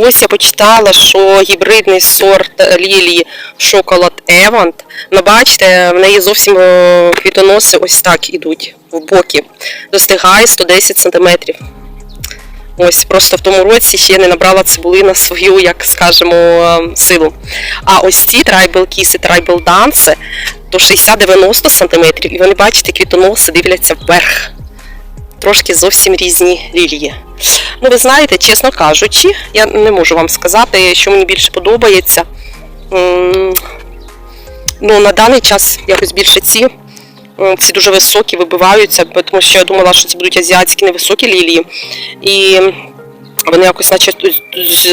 Ось я почитала, що гібридний сорт лілії Шоколад Евант. Ну, бачите, в неї зовсім е, квітоноси ось так ідуть в боки. Достигає 110 см. Ось просто в тому році ще не набрала цибулина свою, як скажемо, е, силу. А ось ці трайбл кіси, трайбл данси, то 60-90 см, і вони, бачите, квітоноси дивляться вверх. Трошки зовсім різні лілії. Ну, ви знаєте, чесно кажучи, я не можу вам сказати, що мені більше подобається. Ну, на даний час якось більше ці. Ці дуже високі вибиваються, тому що я думала, що це будуть азіатські невисокі лілії. І вони якось наче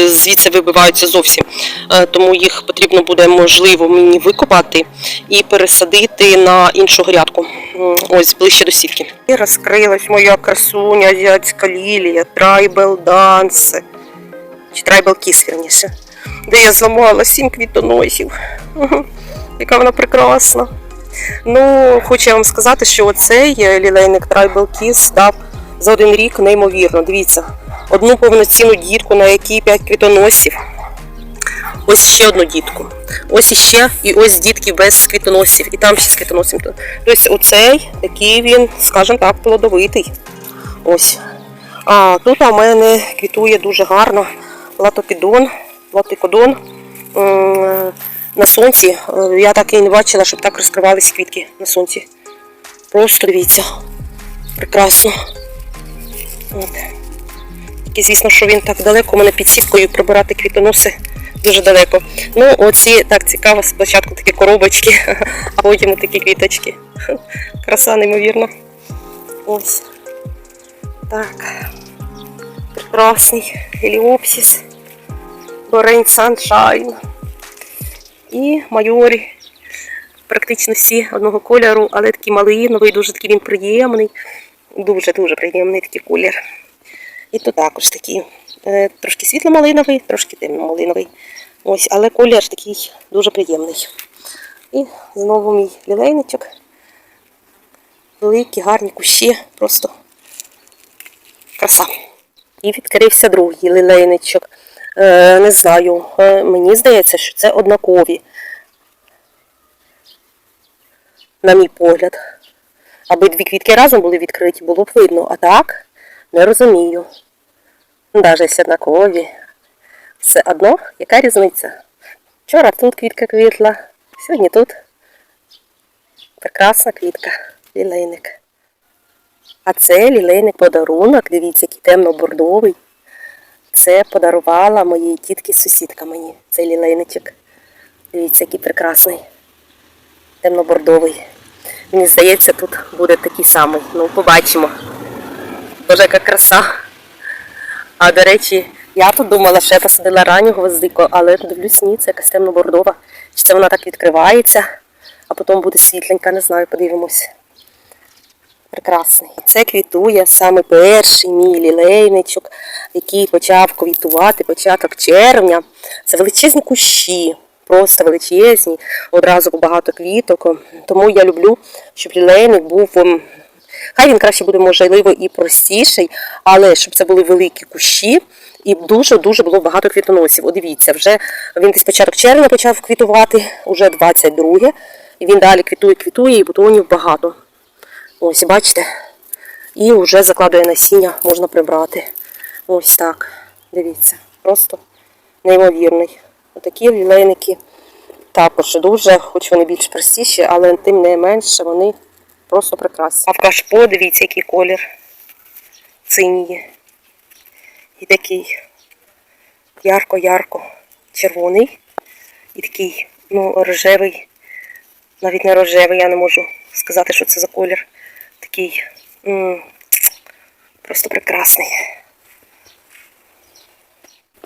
звідси вибиваються зовсім. Е, Тому їх потрібно буде, можливо, мені викопати і пересадити на іншу грядку. Ось ближче до сітки. І розкрилась моя красуня азіатська лілія, трайбел данси. Чи трайбел кіс, вірніше. Де я зламала сім квітоносів. Яка вона прекрасна. Ну, хочу я вам сказати, що оцей е, лілейник Tribal Kiss дав за один рік неймовірно. Дивіться, одну повноцінну дітку, на якій 5 квітоносів. Ось ще одну дітку. Ось іще, і ось дітки без квітоносів. І там ще з квітоносів. Тобто оцей, такий він, скажімо так, плодовитий. Ось. А тут у мене квітує дуже гарно латопідон, латикодон. На сонці. Я так і не бачила, щоб так розкривались квітки на сонці. Просто дивіться. Прекрасно. От. І звісно, що він так далеко, у мене під сіткою прибирати квітоноси дуже далеко. Ну, оці так цікаво, спочатку такі коробочки, а потім такі квіточки. Краса неймовірна. Ось. Так. Прекрасний Еліопсіс. Лорень Sunshine. І майорі. Практично всі одного кольору, але такий малиновий, дуже такий він приємний. Дуже-дуже приємний такий колір. І тут також такий е, трошки світло-малиновий, трошки темно-малиновий. Ось, але колір такий дуже приємний. І знову мій лілейничок. Великі, гарні кущі, просто краса. І відкрився другий лілейничок. Е, не знаю, е, мені здається, що це однакові. На мій погляд. Аби дві квітки разом були відкриті, було б видно. А так, не розумію. Навіть однакові. Все одно, яка різниця? Вчора тут квітка квітла, сьогодні тут. Прекрасна квітка, лілейник. А це лілейник подарунок, дивіться, який темно-бордовий. Це подарувала моїй тітки сусідка мені, цей лілейничок. Дивіться, який прекрасний. Темно-бордовий. Мені здається, тут буде такий самий. Ну, побачимо. Боже, яка краса. А до речі, я тут думала, що я посадила ранню гвоздику, але дивлюсь, ні, це якась темно-бордова. Чи це вона так відкривається, а потім буде світленька, не знаю, подивимось. Прекрасний. Це квітує саме перший мій лілейничок, який почав квітувати початок червня. Це величезні кущі, просто величезні, одразу багато квіток. Тому я люблю, щоб лілейник був. Хай він краще буде, можливо, і простіший, але щоб це були великі кущі і дуже-дуже було багато квітоносів. О, дивіться, вже він десь початок червня почав квітувати, уже 22 і він далі квітує, квітує, і бутонів багато. Ось, бачите? І вже закладує насіння, можна прибрати. Ось так. Дивіться. Просто неймовірний. Отакі лілейники також дуже, хоч вони більш простіші, але тим не менше вони просто прекрасні. А в кашпо, дивіться, який колір синій. І такий ярко-ярко червоний. І такий, ну, рожевий, навіть не рожевий, я не можу сказати, що це за колір. Такий просто прекрасний.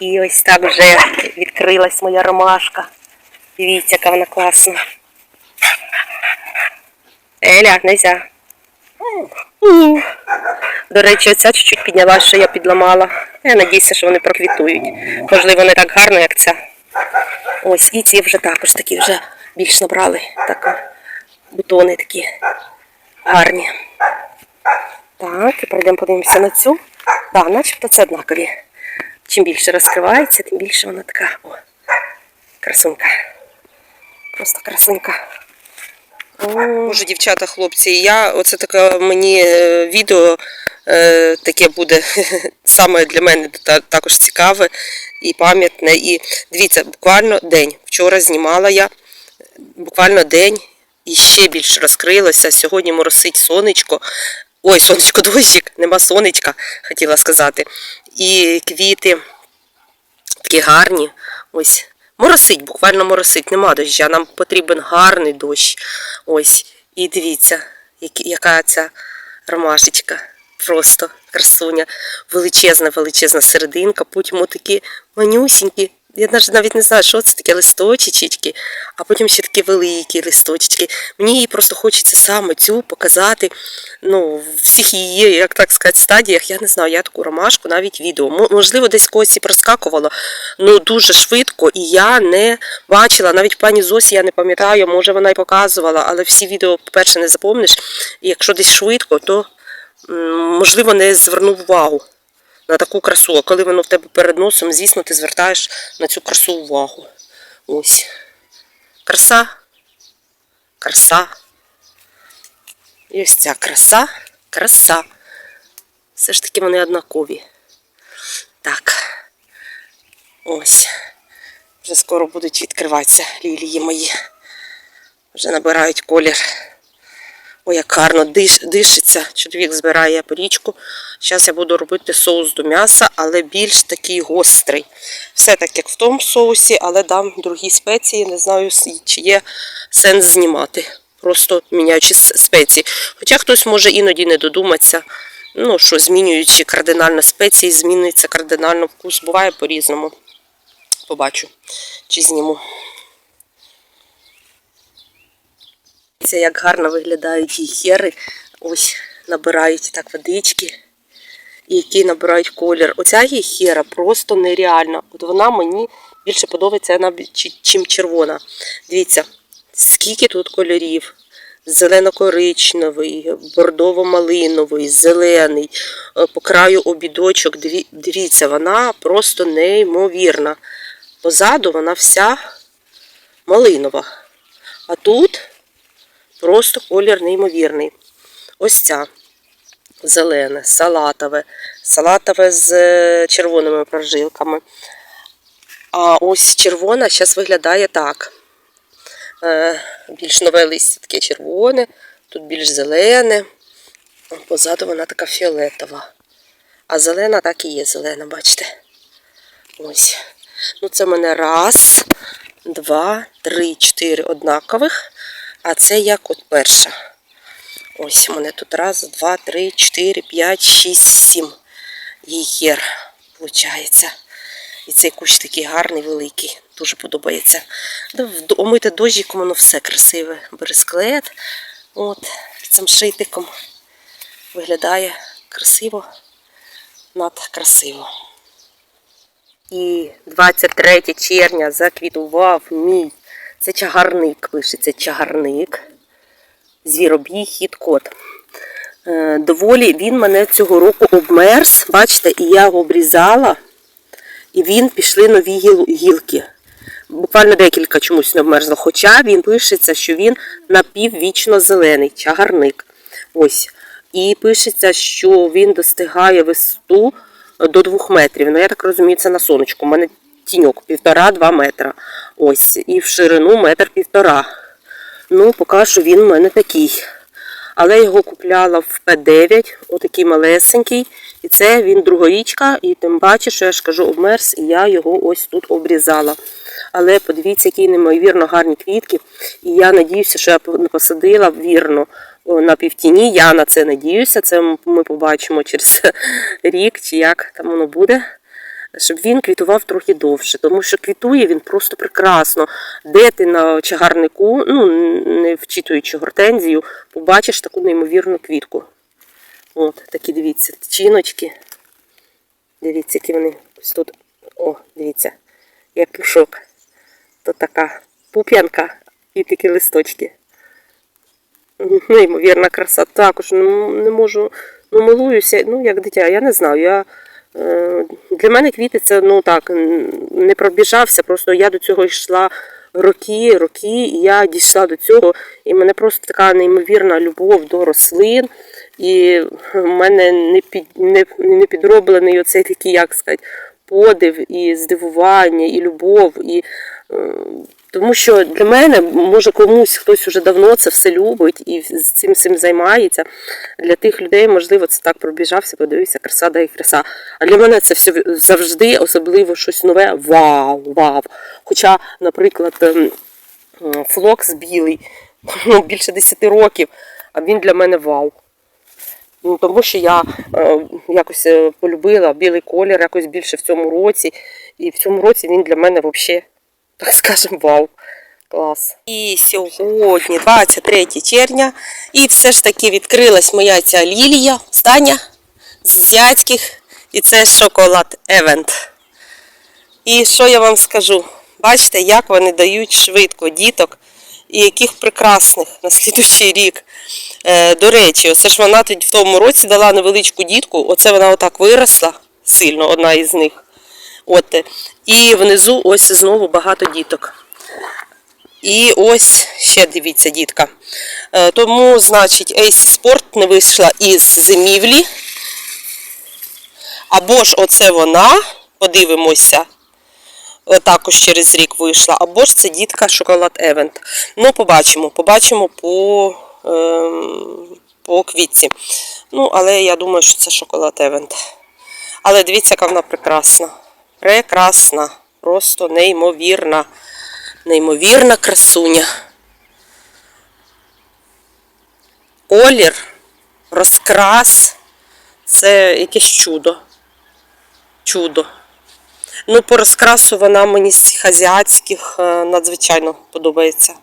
І ось так вже відкрилась моя ромашка. Дивіться, яка вона класна. Еля, нельзя. До речі, оця чуть-чуть підняла, що я підламала. Я надіюся, що вони проквітують. Можливо, не так гарно, як ця. Ось, і ці вже також такі вже більш набрали. Так, бутони такі гарні. Так, і пройдемо подивимося на цю. Так, начебто це однакові. чим більше розкривається, тим більше вона така о, красунька. Просто красунька. Боже, дівчата, хлопці, я оце таке мені е, відео е, таке буде саме для мене та- також цікаве і пам'ятне. І дивіться, буквально день. Вчора знімала я, буквально день і ще більше розкрилося. Сьогодні моросить сонечко. Ой, сонечко, дощик, нема сонечка, хотіла сказати. І квіти такі гарні. Ось. Моросить, буквально моросить, нема доща. Нам потрібен гарний дощ. Ось. І дивіться, яка ця ромашечка. Просто красуня. Величезна, величезна серединка, потім отакі манюсінькі. Я навіть навіть не знаю, що це таке листочечки, а потім ще такі великі листочки. Мені її просто хочеться саме цю показати. Ну, в всіх її, як так сказати, стадіях. Я не знаю, я таку ромашку навіть відео. Можливо, десь когось і проскакувало, ну дуже швидко, і я не бачила. Навіть пані Зосі я не пам'ятаю, може вона й показувала, але всі відео, по-перше, не запомниш. І якщо десь швидко, то можливо не звернув увагу на таку красу. А коли воно в тебе перед носом, звісно, ти звертаєш на цю красу увагу. Ось. Краса. Краса. І ось ця краса, краса. Все ж таки вони однакові. Так. Ось. Вже скоро будуть відкриватися лілії мої. Вже набирають колір. Ой, як гарно диш, дишиться. Чоловік збирає порічку. Зараз я буду робити соус до м'яса, але більш такий гострий. Все так, як в тому соусі, але дам другі спеції. Не знаю, чи є сенс знімати. Просто міняючи спеції. Хоча хтось може іноді не додуматися, ну, що змінюючи кардинально спеції, зміниться кардинально вкус. Буває по-різному. Побачу, чи зніму. Це як гарно виглядають гіхери. Ось набирають так водички, які набирають колір. Оця гіхера просто нереальна. От вона мені більше подобається вона чим червона. Дивіться, скільки тут кольорів. Зелено-коричневий, бордово-малиновий, зелений, е, по краю обідочок. Дивіться, вона просто неймовірна. Позаду вона вся малинова. А тут Просто колір неймовірний. Ось ця зелене, салатове, салатове з е, червоними прожилками. А ось червона зараз виглядає так. Е, Більш нове листя таке червоне, тут більш зелене. Позаду вона така фіолетова. А зелена так і є зелена, бачите? Ось. Ну, це в мене раз, два, три, чотири однакових. А це як от перша. Ось у мене тут раз, два, три, чотири, п'ять, шість, сім. Гієр, виходить. І цей кущ такий гарний, великий. Дуже подобається. Да, в до- Омите дощиком, воно все красиве. Бересклет. От, цим шитиком виглядає красиво, надкрасиво. І 23 червня заквітував мій. Це чагарник пишеться чагарник. Звіробій хід кот. Е, Доволі він мене цього року обмерз. Бачите, і я його обрізала, і він пішли нові гілки. Буквально декілька чомусь не обмерзло. Хоча він пишеться, що він напіввічно зелений, чагарник. Ось. І пишеться, що він достигає висоту до 2 метрів. Ну, я так розумію, це на сонечку. У мене тіньок півтора-два метра. Ось. І в ширину метр півтора. Ну, поки що він у мене такий. Але його купляла в П9, отакий малесенький. І це він другорічка, і тим паче, що я ж кажу, обмерз, і я його ось тут обрізала. Але подивіться, які неймовірно гарні квітки. І я надіюся, що я посадила вірно на півтіні. Я на це надіюся. Це ми побачимо через рік, чи як там воно буде. Щоб він квітував трохи довше, тому що квітує він просто прекрасно. Де ти на чагарнику, ну не вчитуючи гортензію, побачиш таку неймовірну квітку. От, такі дивіться, чиночки. Дивіться, які вони ось тут. О, дивіться, як пушок. То така пуп'янка і такі листочки. Неймовірна краса. Також ну, не можу, ну милуюся, ну як дитя, я не знаю. Я Для мене квіти це ну так не пробіжався, просто я до цього йшла роки, роки, і я дійшла до цього, і мене просто така неймовірна любов до рослин. І в мене не під не, не підроблений оцей такий, як сказати, подив, і здивування, і любов. І, е, тому що для мене, може комусь хтось уже давно це все любить і з цим цим займається. Для тих людей, можливо, це так пробіжався, подивився, краса да і краса. А для мене це все завжди, особливо щось нове. Вау, вау. Хоча, наприклад, ем, флокс білий, більше 10 років, а він для мене вау. Ну, тому що я е, якось е, полюбила білий колір якось більше в цьому році. І в цьому році він для мене взагалі, так скажемо, вау. Клас. І сьогодні, 23 червня, і все ж таки відкрилась моя ця лілія, остання з азіатських, і це шоколад Евент. І що я вам скажу? Бачите, як вони дають швидко діток, і яких прекрасних на слідущий рік. Е, до речі, оце ж вона тоді в тому році дала невеличку дітку, оце вона отак виросла сильно, одна із них. От, і внизу ось знову багато діток. І ось ще дивіться, дітка. Е, тому, значить, AC Sport не вийшла із зимівлі. Або ж оце вона, подивимося, е, також через рік вийшла, або ж це дітка Шоколад Евент. Ну, побачимо, побачимо по, ем, по квітці. Ну, але я думаю, що це шоколад Евент. Але дивіться, яка вона прекрасна. Прекрасна. Просто неймовірна. Неймовірна красуня. Колір, розкрас. Це якесь чудо. Чудо. Ну, по розкрасу вона мені з цих азіатських е, надзвичайно подобається.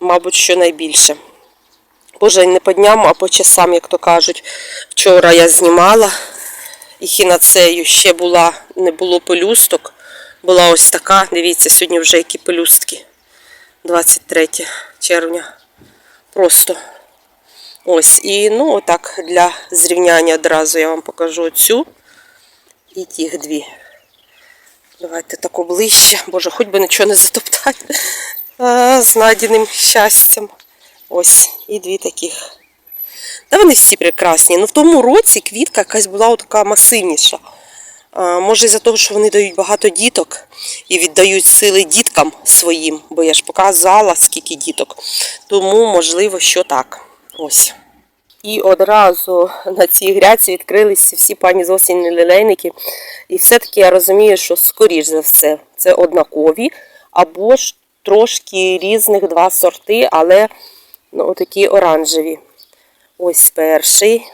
Мабуть, що найбільше. Боже, не по дням, а по часам, як то кажуть. Вчора я знімала і хінацею ще була, не було пелюсток. Була ось така. Дивіться, сьогодні вже які пелюстки. 23 червня. Просто ось. І ну, отак для зрівняння одразу я вам покажу цю і тих дві. Давайте тако ближче. Боже, хоч би нічого не затоптати. З надіним щастям. Ось, і дві таких. Та вони всі прекрасні. Ну в тому році квітка якась була така масивніша. А, може із-за того, що вони дають багато діток і віддають сили діткам своїм, бо я ж показала, скільки діток. Тому, можливо, що так. Ось. І одразу на цій гряці відкрилися всі пані зовсім лілейники. І все-таки я розумію, що скоріш за все це однакові, або ж трошки різних два сорти, але ну, такі оранжеві. Ось перший.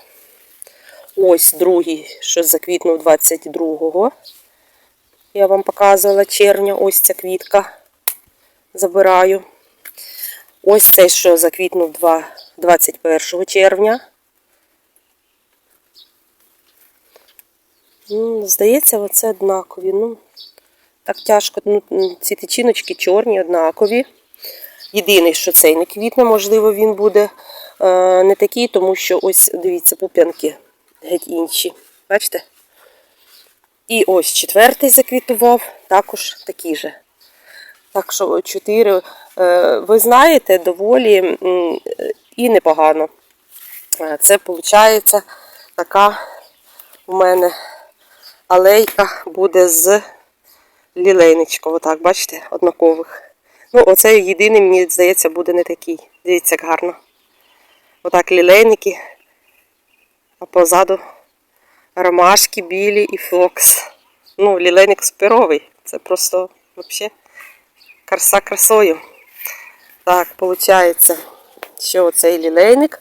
Ось другий, що заквітнув 22-го. Я вам показувала червня, ось ця квітка. Забираю. Ось цей, що заквітнув 21 червня. М, Здається, оце однакові. Ну, так тяжко. Ну, ці тичиночки чорні, однакові. Єдиний, що цей не квітне, можливо, він буде не такий, тому що ось, дивіться, пуп'янки геть інші. Бачите? І ось четвертий заквітував, також такий же. Так що чотири, е, ви знаєте, доволі і непогано. Е, Це виходить така у мене алейка буде з лілейничком. Отак, бачите, однакових. Ну, оце єдиний, мені здається, буде не такий. Дивіться, як гарно. Отак лілейники, а позаду ромашки білі і флокс. Ну, лілейник суперовий. Це просто взагалі краса красою. Так, виходить, що оцей лілейник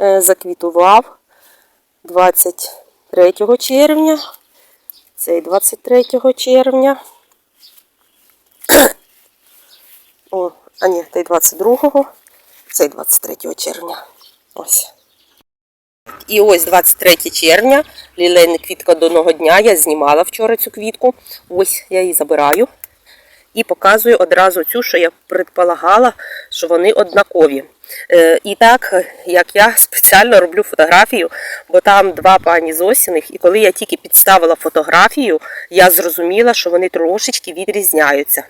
е, заквітував 23 червня. Цей 23 червня. О, а ні, той 22-го, цей 23 червня. Ось. І ось 23 червня, лілейна квітка до одного дня. Я знімала вчора цю квітку. Ось я її забираю. І показую одразу цю, що я предполагала, що вони однакові. Е, І так, як я спеціально роблю фотографію, бо там два пані з осінних, і коли я тільки підставила фотографію, я зрозуміла, що вони трошечки відрізняються.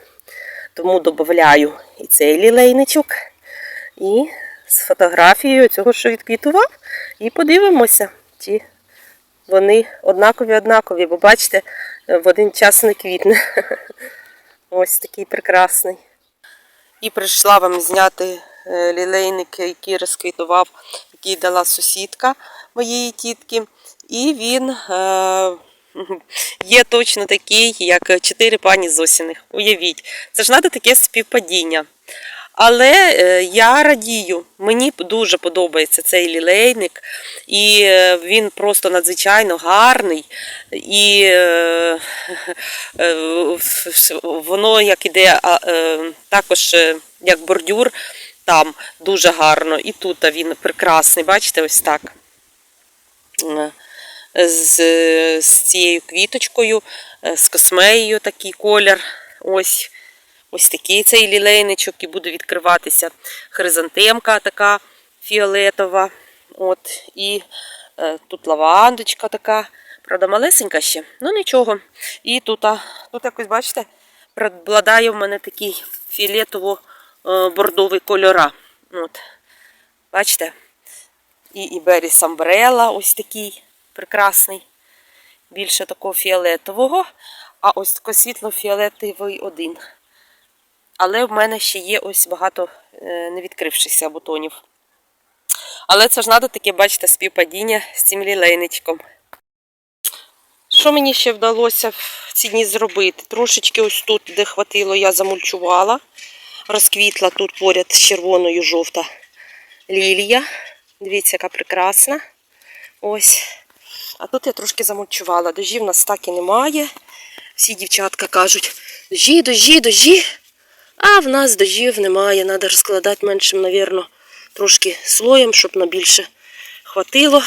Тому додаю і цей лілейничок, і з фотографією цього, що відквітував, і подивимося, чи вони однакові однакові, бо бачите, в один час не квітне. Ось такий прекрасний. І прийшла вам зняти е, лілейник, який розквітував, який дала сусідка моєї тітки. І він е, є точно такий, як чотири пані з осінних. Уявіть, це ж треба таке співпадіння. Але е, я радію, мені дуже подобається цей лілейник, і е, він просто надзвичайно гарний. І е, воно як іде також як бордюр, там дуже гарно. І тут він прекрасний, бачите, ось так. З, з цією квіточкою, з космеєю такий колір. Ось. Ось такий цей лілейничок і буде відкриватися хризантемка така фіолетова. От, і е, тут лавандочка така. Правда, малесенька ще, ну нічого. І тут, а, тут якось, бачите, преобладає в мене такий фіолетово-бордовий кольора. От. Бачите? І, і Беріс Амбрела ось такий прекрасний. Більше такого фіолетового, а ось такий світло-фіолетовий один. Але в мене ще є ось багато е, не відкрившихся бутонів. Але це ж треба таке, бачите, співпадіння з цим лілейничком. Що мені ще вдалося в ці дні зробити? Трошечки ось тут, де хватило, я замульчувала. Розквітла тут поряд з червоною жовта лілія. Дивіться, яка прекрасна. Ось. А тут я трошки замульчувала. В нас так і немає. Всі дівчатка кажуть, дожі, дожі, дожі. А в нас дождів немає. Треба розкладати меншим, навірно, трошки слоєм, щоб на більше хватило.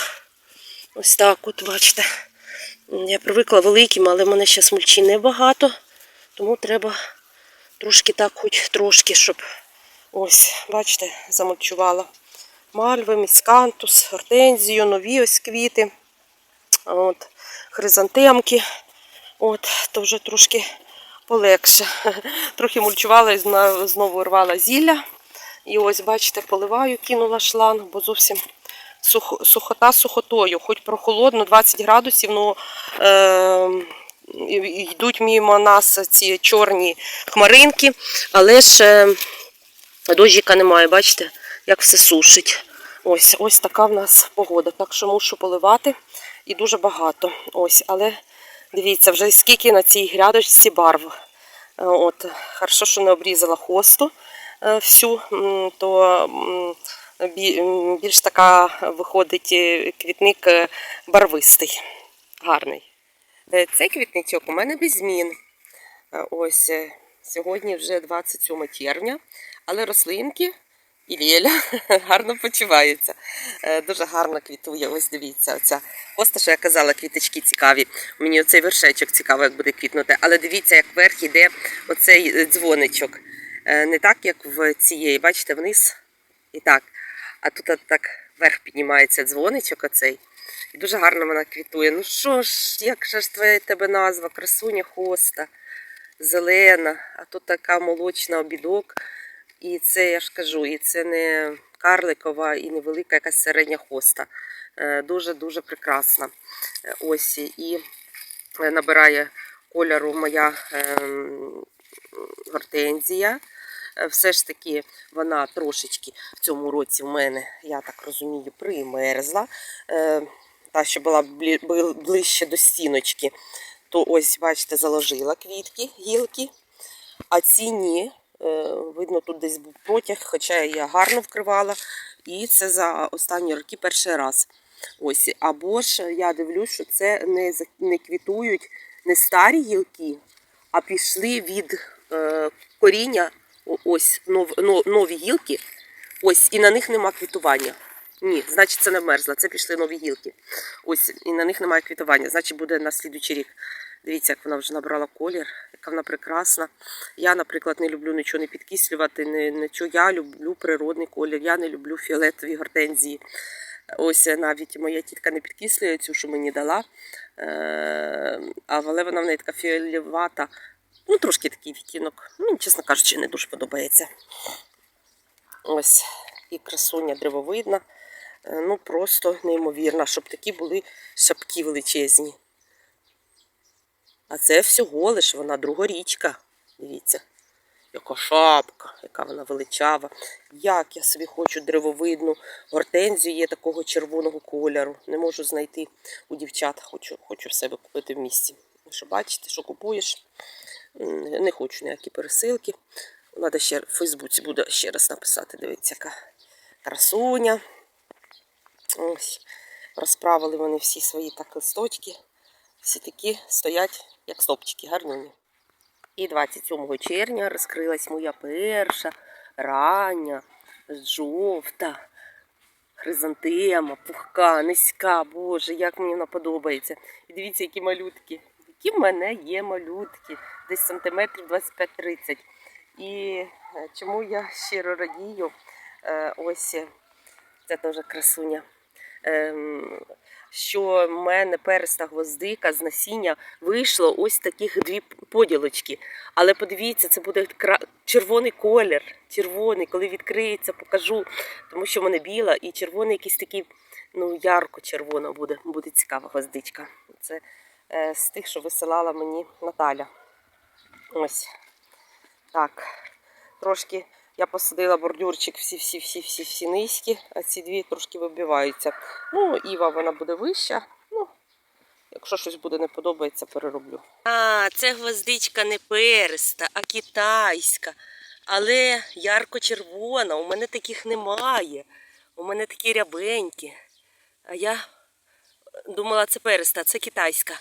Ось так от, бачите. Я привикла великим, але в мене ще смульчі небагато. Тому треба трошки так, хоч трошки, щоб ось, бачите, замульчувала. Мальви, міскантус, гортензію, нові ось квіти. От, хризантемки. От, то вже трошки полегше. Трохи мульчувала і знову рвала зілля. І ось, бачите, поливаю, кинула шланг, бо зовсім сухота сухотою. Хоч прохолодно, 20 градусів, ну е, йдуть мимо нас ці чорні хмаринки, але ж е, дощика немає, бачите, як все сушить. Ось, ось така в нас погода. Так що мушу поливати і дуже багато. Ось, але дивіться, вже скільки на цій грядочці барв. Е, От, хорошо, що не обрізала хосту е, всю, то більш така виходить е, квітник барвистий, гарний. Цей квітничок у мене без змін. Ось сьогодні вже 27 червня, але рослинки і Лєля гарно почуваються. Е, Дуже гарно квітує. Ось дивіться, оця хоста, що я казала, квіточки цікаві. Мені оцей вершечок цікаво, як буде квітнути. Але дивіться, як вверх іде оцей е, дзвоничок. Е, Не так, як в цієї, бачите, вниз і так. А тут от так вверх піднімається дзвоничок оцей. І дуже гарно вона квітує. Ну що ж, як ж твоя тебе назва? Красуня хоста, зелена, а тут така молочна обідок. І це я ж кажу, і це не карликова і не велика якась середня хоста. Дуже-дуже прекрасна. Е, Ось і е, набирає кольору моя ем, гортензія. Е, Все ж таки вона трошечки в цьому році в мене, я так розумію, примерзла. Та, що була ближче до стіночки, то ось, бачите, заложила квітки, гілки. А ці ні. Е, Видно, тут десь був протяг, хоча я гарно вкривала. І це за останні роки перший раз. Ось. Або ж я дивлюсь, що це не, не квітують не старі гілки, а пішли від е, коріння ось нов, но- нові гілки. Ось, і на них нема квітування. Ні, значить це не вмерзла, це пішли нові гілки. Ось, і на них немає квітування, значить буде на слідуючий рік Дивіться, як вона вже набрала колір, яка вона прекрасна. Я, наприклад, не люблю нічого не підкислювати, нічого. Я люблю природний колір, я не люблю фіолетові гортензії. Ось навіть моя тітка не підкислює цю, що мені дала. Е, але вона в неї така фіолівата. Ну, трошки такий відтінок. Ну, чесно кажучи, не дуже подобається. Ось і красуня древовидна. Е, Ну, просто неймовірна, щоб такі були шапки величезні. А це всього лиш вона другорічка. Дивіться, яка шапка, яка вона величава. Як я собі хочу древовидну гортензію є такого червоного кольору. Не можу знайти у дівчат. Хочу, хочу в себе купити в місті. Що бачите, що купуєш. Не хочу ніякі пересилки. Треба ще в Фейсбуці буде ще раз написати. Дивіться, яка красуня. Ось. Розправили вони всі свої так листочки. Всі такі стоять, як стопчики, гарнюні. І 27 червня розкрилась моя перша рання, жовта, хризантема, пухка, низька. Боже, як мені вона подобається. І дивіться, які малютки. Які в мене є малютки, десь сантиметрів 25-30. І е, чому я щиро радію, е, ось е, це теж красуня. Ем, що в мене переста гвоздика з насіння вийшло ось таких дві поділочки. Але подивіться, це буде червоний колір. Червоний, коли відкриється, покажу. Тому що в мене біла і червоний якийсь такий, ну, ярко-червона буде. Буде цікава гвоздичка. Це е, з тих, що висилала мені Наталя. Ось. Так. Трошки я посадила бордюрчик всі-всі-всі-всі низькі, а ці дві трошки вибиваються. Ну, Іва вона буде вища. Ну, якщо щось буде не подобається, перероблю. А, це гвоздичка не переста, а китайська. Але ярко-червона. У мене таких немає. У мене такі рябенькі. А я думала, це переста, це китайська.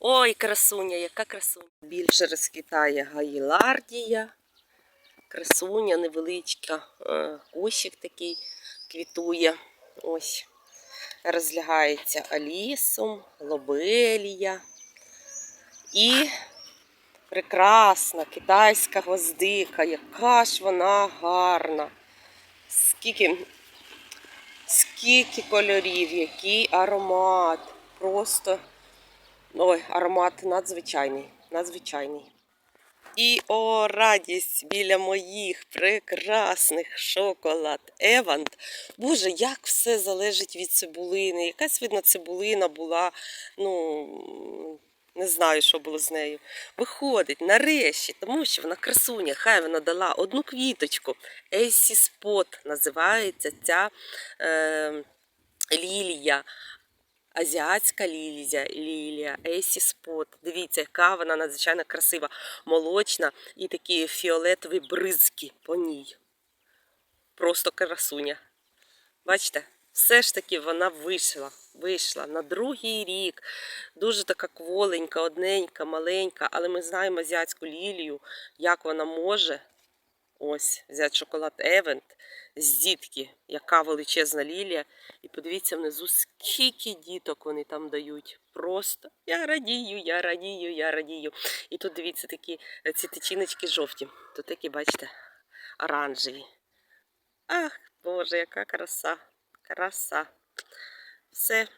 Ой, красуня, яка красуня. Більше розквітає гаїлардія красуня невеличка, е, кущик такий квітує. Ось. Розлягається алісом, лобелія. І прекрасна китайська гвоздика. Яка ж вона гарна. Скільки, скільки кольорів, який аромат. Просто ой, аромат надзвичайний. Надзвичайний. І о, радість біля моїх прекрасних шоколад Евант. Боже, як все залежить від цибулини. Якась видно цибулина була. Ну не знаю, що було з нею. Виходить нарешті, тому що вона красуня. Хай вона дала одну квіточку. Есі Спот називається ця е, лілія. Азіатська лілія, лілія, Есі Спот. Дивіться, яка вона надзвичайно красива, молочна і такі фіолетові бризки по ній. Просто красуня. Бачите, все ж таки вона вийшла. Вийшла на другий рік. Дуже така кволенька, одненька, маленька, але ми знаємо азіатську лілію, як вона може. Ось, взяти шоколад Евент з дітки, яка величезна лілія. І подивіться внизу, скільки діток вони там дають. Просто я радію, я радію, я радію. І тут дивіться такі е, ці тичиночки жовті. Тут такі, бачите, оранжеві. Ах, Боже, яка краса! Краса. Все,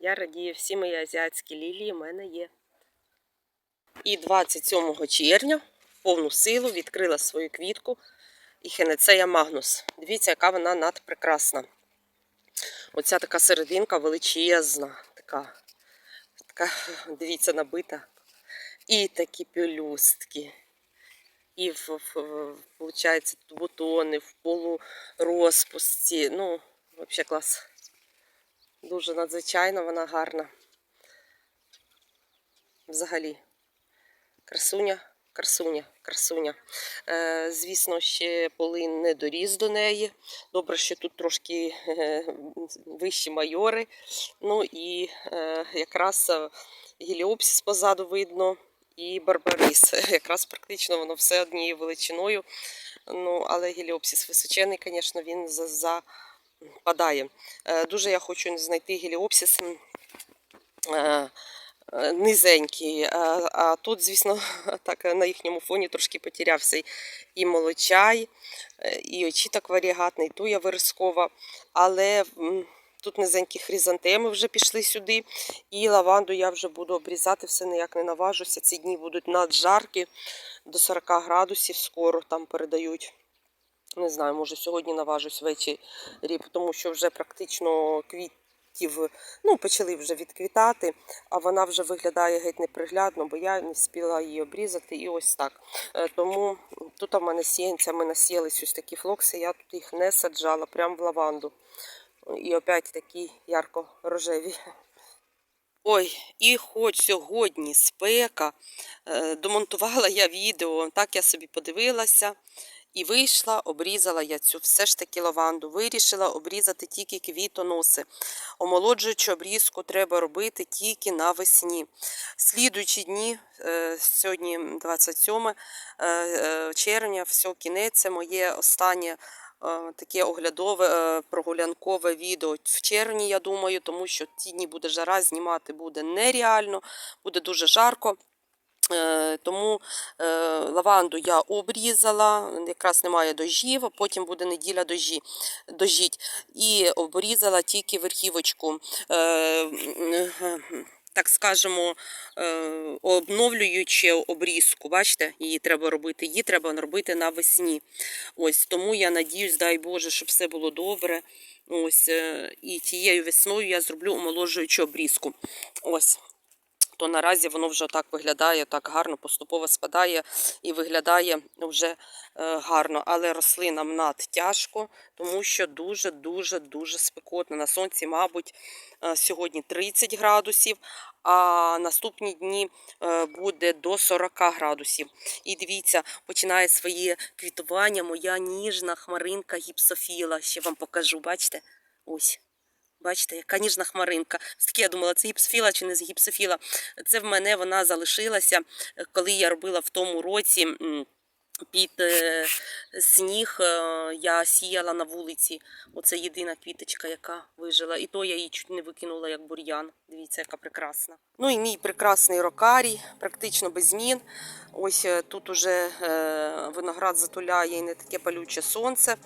я радію, всі мої азіатські лілії в мене є. І 27 червня повну силу відкрила свою квітку і хенецея Магнус. Дивіться, яка вона надпрекрасна. Оця така серединка величезна, така, така, дивіться, набита. І такі пелюстки. І в, в, в, виходить, бутони в полурозпусті. Ну, взагалі клас. Дуже надзвичайно вона гарна. Взагалі. Красуня, красуня, красуня. Е, звісно, ще полин не доріс до неї. Добре, що тут трошки е, вищі майори. Ну і е, якраз геліопсис позаду видно і барбарис. Якраз практично воно все однією величиною. Ну, але геліопсис височений, звісно, він западає. Дуже я хочу знайти Е, е, низенькі. А, а тут, звісно, так на їхньому фоні трошки потерявся і молочай, е, і очіток варігатний, туя виразкова. Але тут низенькі хризантеми вже пішли сюди. І лаванду я вже буду обрізати, все ніяк не наважуся. Ці дні будуть наджаркі до 40 градусів скоро там передають. Не знаю, може сьогодні наважусь ввечері, тому що вже практично квітів ну, почали вже відквітати, а вона вже виглядає геть неприглядно, бо я не встигла її обрізати і ось так. Е, Тому тут в мене сіянцями насіялись ось такі флокси, я тут їх не саджала, прямо в лаванду. І опять такі ярко-рожеві. Ой, і хоч сьогодні спека, е, домонтувала я відео, так я собі подивилася і вийшла, обрізала я цю все ж таки лаванду. Вирішила обрізати тільки квітоноси. Омолоджуючу обрізку треба робити тільки навесні. Слідуючі дні, е, сьогодні 27 е, е, червня, все, кінець, моє останнє таке оглядове прогулянкове відео в червні, я думаю, тому що ті дні буде жара, знімати буде нереально, буде дуже жарко. Е, Тому е, лаванду я обрізала, якраз немає дождів, а потім буде неділя дожі, дожіть. І обрізала тільки верхівочку. Е, Так скажемо, обновлюючи обрізку, бачите, її треба робити. Її треба робити навесні. Ось тому я надіюсь, дай Боже, щоб все було добре. Ось і тією весною я зроблю омоложуючу обрізку. Ось то наразі воно вже так виглядає, так гарно, поступово спадає і виглядає вже е, гарно. Але рослинам над тяжко, тому що дуже-дуже дуже спекотно. На сонці, мабуть, е, сьогодні 30 градусів, а наступні дні е, буде до 40 градусів. І дивіться, починає своє квітування моя ніжна хмаринка гіпсофіла. Ще вам покажу, бачите? Ось. Бачите, яка ніжна хмаринка. Все-таки я думала, це гіпсофіла чи не з гіпсофіла. Це в мене вона залишилася, коли я робила в тому році під е, сніг, е, я сіяла на вулиці. Оце єдина квіточка, яка вижила. І то я її чуть не викинула як бур'ян. Дивіться, яка прекрасна. Ну і мій прекрасний рокарій, практично без змін. Ось е, тут уже виноград затуляє і не таке палюче сонце.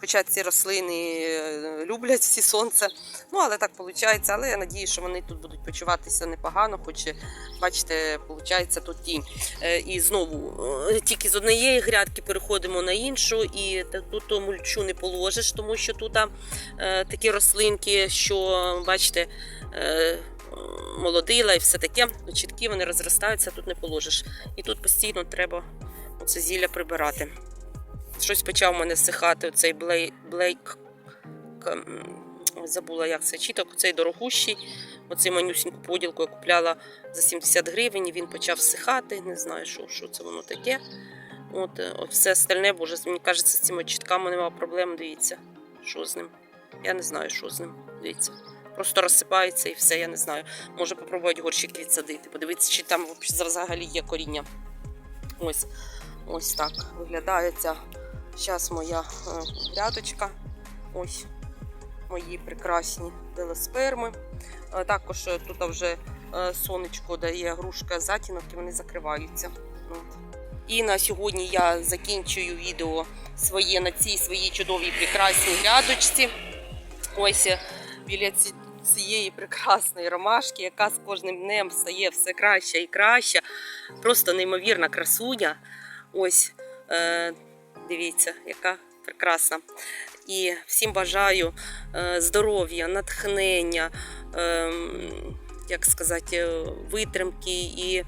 Хоча ці рослини е, люблять всі сонце. Ну, але так виходить. Але я надію, що вони тут будуть почуватися непогано, хоч, бачите, виходить тут тінь. Е, І знову е, тільки з однієї грядки переходимо на іншу, і тут мульчу не положиш, тому що тут е, такі рослинки, що бачите. е, Молодила і все таке, чіткі вони розростаються, тут не положиш. І тут постійно треба оце зілля прибирати. Щось почав мене сихати блей, блейк. к- м, ой, Забула, як це чіток, цей дорогущий. Оцей манюсіньку поділку я купляла за 70 гривень. і Він почав сихати. Не знаю, що, що це воно таке. От, е, от все остальне, боже, мені кажеться, з цими чітками немає проблем. Дивіться, що з ним. Я не знаю, що з ним. Дивіться. Просто розсипається і все, я не знаю. Може попробувати горщик відсадити. Подивитися, чи там взагалі є коріння. Ось, ось так виглядає ця Зараз моя е, грядочка. Ось мої прекрасні делосперми. Е, Також е, тут вже е, сонечко дає грушка затінок і вони закриваються. От. І на сьогодні я закінчую відео своє на цій своїй чудовій прекрасній грядочці. Ось е, біля цієї прекрасної ромашки, яка з кожним днем стає все краще і краще. Просто неймовірна красуня. Ось. Е, Дивіться, яка прекрасна. І всім бажаю е, здоров'я, натхнення, е, як сказати, витримки і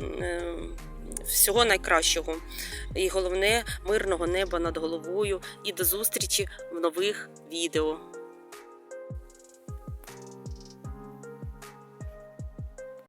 е, всього найкращого. І головне мирного неба над головою. І до зустрічі в нових відео.